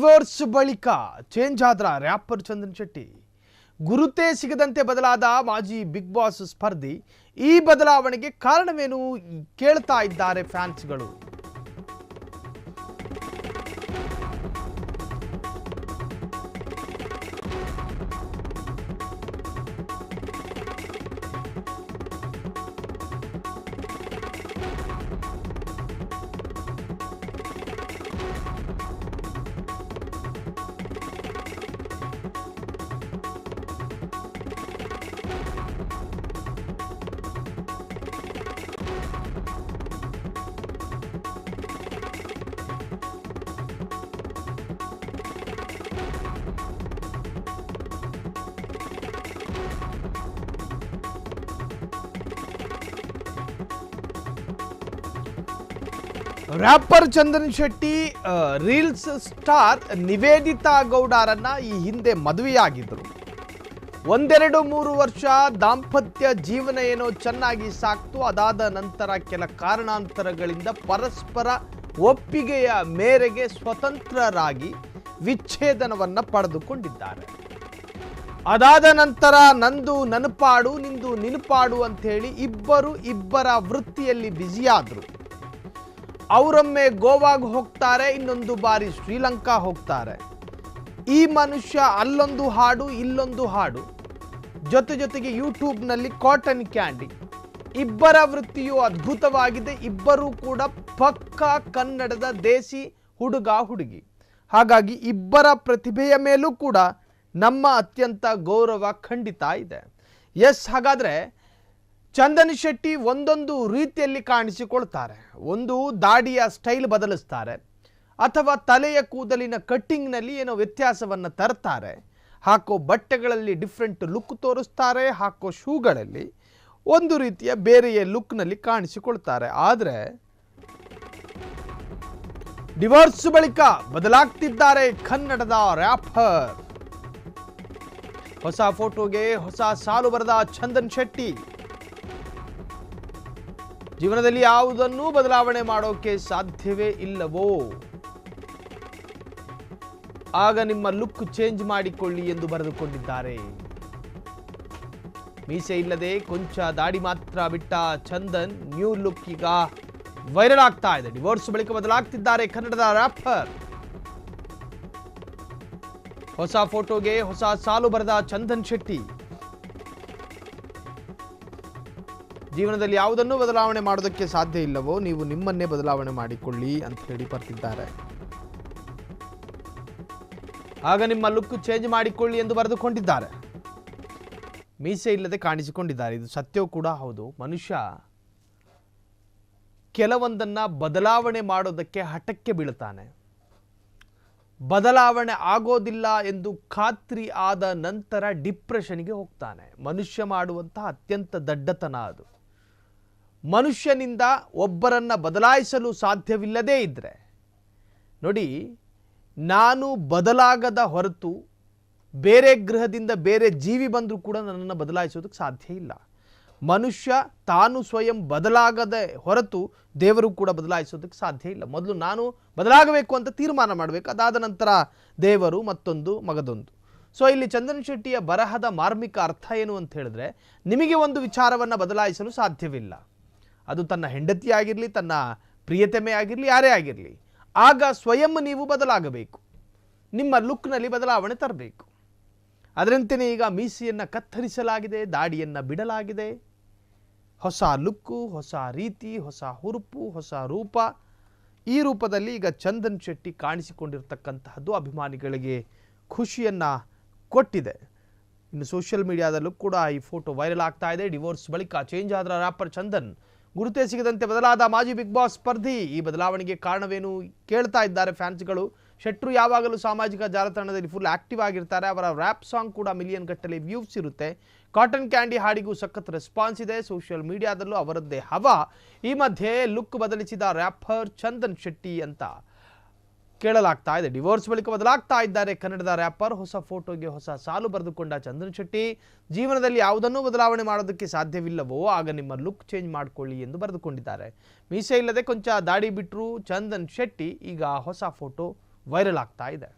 Divorce ಬಳಿಕ change ಆದ್ರ rapper Chandan Shetty. ಗುರುತೇ ಸಿಗದಂತೆ ಬದಲಾದ ಮಾಜಿ ಬಿಗ್ ಬಾಸ್ ಸ್ಪರ್ಧಿ ಈ ಬದಲಾವಣೆಗೆ ಕಾರಣವೇನು ಕೇಳ್ತಾ ಇದ್ದಾರೆ ಫ್ಯಾನ್ಸ್ಗಳು. Rapper Chandan Shetty reels star Niveditha ಗೌಡರನ್ನ ಈ ಹಿಂದೆ ಮದುವೆಯಾಗಿದ್ದರು ಒಂದೆರಡು ಮೂರು ವರ್ಷ ದಾಂಪತ್ಯ ಜೀವನ ಏನೋ ಚೆನ್ನಾಗಿ ಸಾಕ್ತು. ಅದಾದ ನಂತರ ಕೆಲ ಕಾರಣಾಂತರಗಳಿಂದ ಪರಸ್ಪರ ಒಪ್ಪಿಗೆಯ ಮೇರೆಗೆ ಸ್ವತಂತ್ರರಾಗಿ ವಿಚ್ಛೇದನವನ್ನ ಪಡೆದುಕೊಂಡಿದ್ದಾರೆ. ಅದಾದ ನಂತರ ನಂದು ನನಪಾಡು, ನಿಂದು ನಿನ್ಪಾಡು ಅಂತ ಹೇಳಿ ಇಬ್ಬರು ಇಬ್ಬರ ವೃತ್ತಿಯಲ್ಲಿ ಬ್ಯುಸಿಯಾದರು. ಅವರೊಮ್ಮೆ ಗೋವಾಗೆ ಹೋಗ್ತಾರೆ, ಇನ್ನೊಂದು ಬಾರಿ ಶ್ರೀಲಂಕಾ ಹೋಗ್ತಾರೆ. ಈ ಮನುಷ್ಯ ಅಲ್ಲೊಂದು ಹಾಡು, ಇಲ್ಲೊಂದು ಹಾಡು. ಜೊತೆ ಜೊತೆಗೆ ಯೂಟ್ಯೂಬ್ನಲ್ಲಿ ಕಾಟನ್ ಕ್ಯಾಂಡಿ. ಇಬ್ಬರ ವೃತ್ತಿಯು ಅದ್ಭುತವಾಗಿದೆ, ಇಬ್ಬರೂ ಕೂಡ ಪಕ್ಕಾ ಕನ್ನಡದ ದೇಸಿ ಹುಡುಗ, ಹುಡುಗಿ. ಹಾಗಾಗಿ ಇಬ್ಬರ ಪ್ರತಿಭೆಯ ಮೇಲೂ ಕೂಡ ನಮ್ಮ ಅತ್ಯಂತ ಗೌರವ ಖಂಡಿತ ಇದೆ. ಎಸ್, ಹಾಗಾದರೆ ಚಂದನ್ ಶೆಟ್ಟಿ ಒಂದೊಂದು ರೀತಿಯಲ್ಲಿ ಕಾಣಿಸಿಕೊಳ್ತಾರೆ. ಒಂದು ದಾಡಿಯ ಸ್ಟೈಲ್ ಬದಲಿಸ್ತಾರೆ. ಅಥವಾ ತಲೆಯ ಕೂದಲಿನ ಕಟ್ಟಿಂಗ್ನಲ್ಲಿ ಏನೋ ವ್ಯತ್ಯಾಸವನ್ನು ತರ್ತಾರೆ. ಹಾಕೋ ಬಟ್ಟೆಗಳಲ್ಲಿ ಡಿಫ್ರೆಂಟ್ ಲುಕ್ ತೋರಿಸ್ತಾರೆ, ಹಾಕೋ ಶೂಗಳಲ್ಲಿ ಒಂದು ರೀತಿಯ ಬೇರೆಯ ಲುಕ್ನಲ್ಲಿ ಕಾಣಿಸಿಕೊಳ್ತಾರೆ. ಆದರೆ ಡಿವೋರ್ಸ್ ಬಳಿಕ ಬದಲಾಗ್ತಿದ್ದಾರೆ ಕನ್ನಡದ ರ್ಯಾಪರ್. ಹೊಸ ಫೋಟೋಗೆ ಹೊಸ ಸಾಲು ಬರೆದ ಚಂದನ್ ಶೆಟ್ಟಿ. ಜೀವನದಲ್ಲಿ ಯಾವುದನ್ನೂ ಬದಲಾವಣೆ ಮಾಡೋಕೆ ಸಾಧ್ಯವೇ ಇಲ್ಲವೋ? ಆಗ ನಿಮ್ಮ ಲುಕ್ ಚೇಂಜ್ ಮಾಡಿಕೊಳ್ಳಿ ಎಂದು ಬರೆದುಕೊಂಡಿದ್ದಾರೆ. ಮೀಸೆ ಇಲ್ಲದೆ ಕೊಂಚ ದಾಡಿ ಮಾತ್ರ ಬಿಟ್ಟ ಚಂದನ್ ನ್ಯೂ ಲುಕ್ ಈಗ ವೈರಲ್ ಆಗ್ತಾ ಇದೆ. ಡಿವೋರ್ಸ್ ಬಳಿಕ ಬದಲಾಗ್ತಿದ್ದಾರೆ ಕನ್ನಡದ ರ್ಯಾಪರ್. ಹೊಸ ಫೋಟೋಗೆ ಹೊಸ ಸಾಲು ಬರೆದ ಚಂದನ್ ಶೆಟ್ಟಿ. ಜೀವನದಲ್ಲಿ ಯಾವುದನ್ನು ಬದಲಾವಣೆ ಮಾಡೋದಕ್ಕೆ ಸಾಧ್ಯ ಇಲ್ಲವೋ ನೀವು ನಿಮ್ಮನ್ನೇ ಬದಲಾವಣೆ ಮಾಡಿಕೊಳ್ಳಿ ಅಂತ ಹೇಳಿ ಬರ್ತಿದ್ದಾರೆ. ಆಗ ನಿಮ್ಮ ಲುಕ್ ಚೇಂಜ್ ಮಾಡಿಕೊಳ್ಳಿ ಎಂದು ಬರೆದುಕೊಂಡಿದ್ದಾರೆ. ಮೀಸೆ ಇಲ್ಲದೆ ಕಾಣಿಸಿಕೊಂಡಿದ್ದಾರೆ. ಇದು ಸತ್ಯವೂ ಕೂಡ ಹೌದು. ಮನುಷ್ಯ ಕೆಲವೊಂದನ್ನ ಬದಲಾವಣೆ ಮಾಡೋದಕ್ಕೆ ಹಠಕ್ಕೆ ಬೀಳುತ್ತಾನೆ. ಬದಲಾವಣೆ ಆಗೋದಿಲ್ಲ ಎಂದು ಖಾತ್ರಿ ಆದ ನಂತರ ಡಿಪ್ರೆಷನ್ಗೆ ಹೋಗ್ತಾನೆ. ಮನುಷ್ಯ ಮಾಡುವಂತಹ ಅತ್ಯಂತ ದಡ್ಡತನ ಅದು. ಮನುಷ್ಯನಿಂದ ಒಬ್ಬರನ್ನು ಬದಲಾಯಿಸಲು ಸಾಧ್ಯವಿಲ್ಲದೇ ಇದ್ದರೆ ನೋಡಿ, ನಾನು ಬದಲಾಗದ ಹೊರತು ಬೇರೆ ಗ್ರಹದಿಂದ ಬೇರೆ ಜೀವಿ ಬಂದರೂ ಕೂಡ ನನ್ನನ್ನು ಬದಲಾಯಿಸೋದಕ್ಕೆ ಸಾಧ್ಯ ಇಲ್ಲ. ಮನುಷ್ಯ ತಾನು ಸ್ವಯಂ ಬದಲಾಗದೆ ಹೊರತು ದೇವರು ಕೂಡ ಬದಲಾಯಿಸೋದಕ್ಕೆ ಸಾಧ್ಯ ಇಲ್ಲ. ಮೊದಲು ನಾನು ಬದಲಾಗಬೇಕು ಅಂತ ತೀರ್ಮಾನ ಮಾಡಬೇಕು. ಅದಾದ ನಂತರ ದೇವರು ಮತ್ತೊಂದು ಮಗದೊಂದು. ಸೊ ಇಲ್ಲಿ ಚಂದನ್ ಶೆಟ್ಟಿಯ ಬರಹದ ಮಾರ್ಮಿಕ ಅರ್ಥ ಏನು ಅಂತ ಹೇಳಿದ್ರೆ, ನಿಮಗೆ ಒಂದು ವಿಚಾರವನ್ನು ಬದಲಾಯಿಸಲು ಸಾಧ್ಯವಿಲ್ಲ. ಅದು ತನ್ನ ಹೆಂಡತಿ ಆಗಿರಲಿ ತನ್ನ ಪ್ರಿಯತಮೆ ಆಗಿರಲಿ, ಯಾರೇ ಆಗಿರಲಿ, ಆಗ ಸ್ವಯಂ ನೀವು ಬದಲಾಗಬೇಕು. ನಿಮ್ಮ ಲುಕ್ನಲ್ಲಿ ಬದಲಾವಣೆ ತರಬೇಕು. ಅದರಂತೆಯೇ ಈಗ ಮೀಸೆಯನ್ನು ಕತ್ತರಿಸಲಾಗಿದೆ, ದಾಡಿಯನ್ನು ಬಿಡಲಾಗಿದೆ. ಹೊಸ ಲುಕ್ಕು, ಹೊಸ ರೀತಿ, ಹೊಸ ಹುರುಪು, ಹೊಸ ರೂಪ. ಈ ರೂಪದಲ್ಲಿ ಈಗ ಚಂದನ್ ಶೆಟ್ಟಿ ಕಾಣಿಸಿಕೊಂಡಿರ್ತಕ್ಕಂತಹದ್ದು ಅಭಿಮಾನಿಗಳಿಗೆ ಖುಷಿಯನ್ನು ಕೊಟ್ಟಿದೆ. ಇನ್ನು ಸೋಷಿಯಲ್ ಮೀಡಿಯಾದಲ್ಲೂ ಕೂಡ ಈ ಫೋಟೋ ವೈರಲ್ ಆಗ್ತಾ ಇದೆ. ಡಿವೋರ್ಸ್ ಬಳಿಕ ಚೇಂಜ್ ಆದ ರ್ಯಾಪರ್ ಚಂದನ್ ಗುರುತೇ ಸಿಗದಂತೆ ಬದಲಾದ ಮಾಜಿ ಬಿಗ್ ಬಾಸ್ ಸ್ಪರ್ಧಿ. ಈ ಬದಲಾವಣೆಗೆ ಕಾರಣವೇನು ಕೇಳ್ತಾ ಇದ್ದಾರೆ ಫ್ಯಾನ್ಸ್ಗಳು. ಶೆಟ್ರು ಯಾವಾಗಲೂ ಸಾಮಾಜಿಕ ಜಾಲತಾಣದಲ್ಲಿ ಫುಲ್ ಆಕ್ಟಿವ್ ಆಗಿರ್ತಾರೆ. ಅವರ ರ್ಯಾಪ್ ಸಾಂಗ್ ಕೂಡ ಮಿಲಿಯನ್ ಗಟ್ಟಲೆ ವ್ಯೂಸ್ ಇರುತ್ತೆ. ಕಾಟನ್ ಕ್ಯಾಂಡಿ ಹಾಡಿಗೂ ಸಖತ್ ರೆಸ್ಪಾನ್ಸ್ ಇದೆ. ಸೋಷಿಯಲ್ ಮೀಡಿಯಾದಲ್ಲೂ ಅವರದ್ದೇ ಹವಾ. ಈ ಮಧ್ಯೆ ಲುಕ್ ಬದಲಿಸಿದ ರ್ಯಾಪರ್ ಚಂದನ್ ಶೆಟ್ಟಿ ಅಂತ. ಕೇಳಲಾಗ್ತಾ ಇದೆ. ಡಿವೋರ್ಸ್ ಬಳಿಕ ಬದಲಾಗ್ತಾ ಇದ್ದಾರೆ ಕನ್ನಡದ ರ್ಯಾಪರ್ ಹೊಸ ಫೋಟೋಗೆ ಹೊಸ ಸಾಲು ಬರೆದುಕೊಂಡ ಚಂದ್ರನ್ ಶೆಟ್ಟಿ, ಜೀವನದಲ್ಲಿ ಯಾವುದನ್ನೂ ಬದಲಾವಣೆ ಮಾಡೋದಕ್ಕೆ ಸಾಧ್ಯವಿಲ್ಲವೋ, ಆಗ ನಿಮ್ಮ ಲುಕ್ ಚೇಂಜ್ ಮಾಡಿಕೊಳ್ಳಿ ಎಂದು ಬರೆದುಕೊಂಡಿದ್ದಾರೆ. ಮೀಸೆ ಇಲ್ಲದೆ ಕೊಂಚ ದಾಡಿ ಬಿಟ್ಟರು ಚಂದನ್ ಶೆಟ್ಟಿ, ಈಗ ಹೊಸ ಫೋಟೋ ವೈರಲ್ ಆಗ್ತಾ ಇದೆ.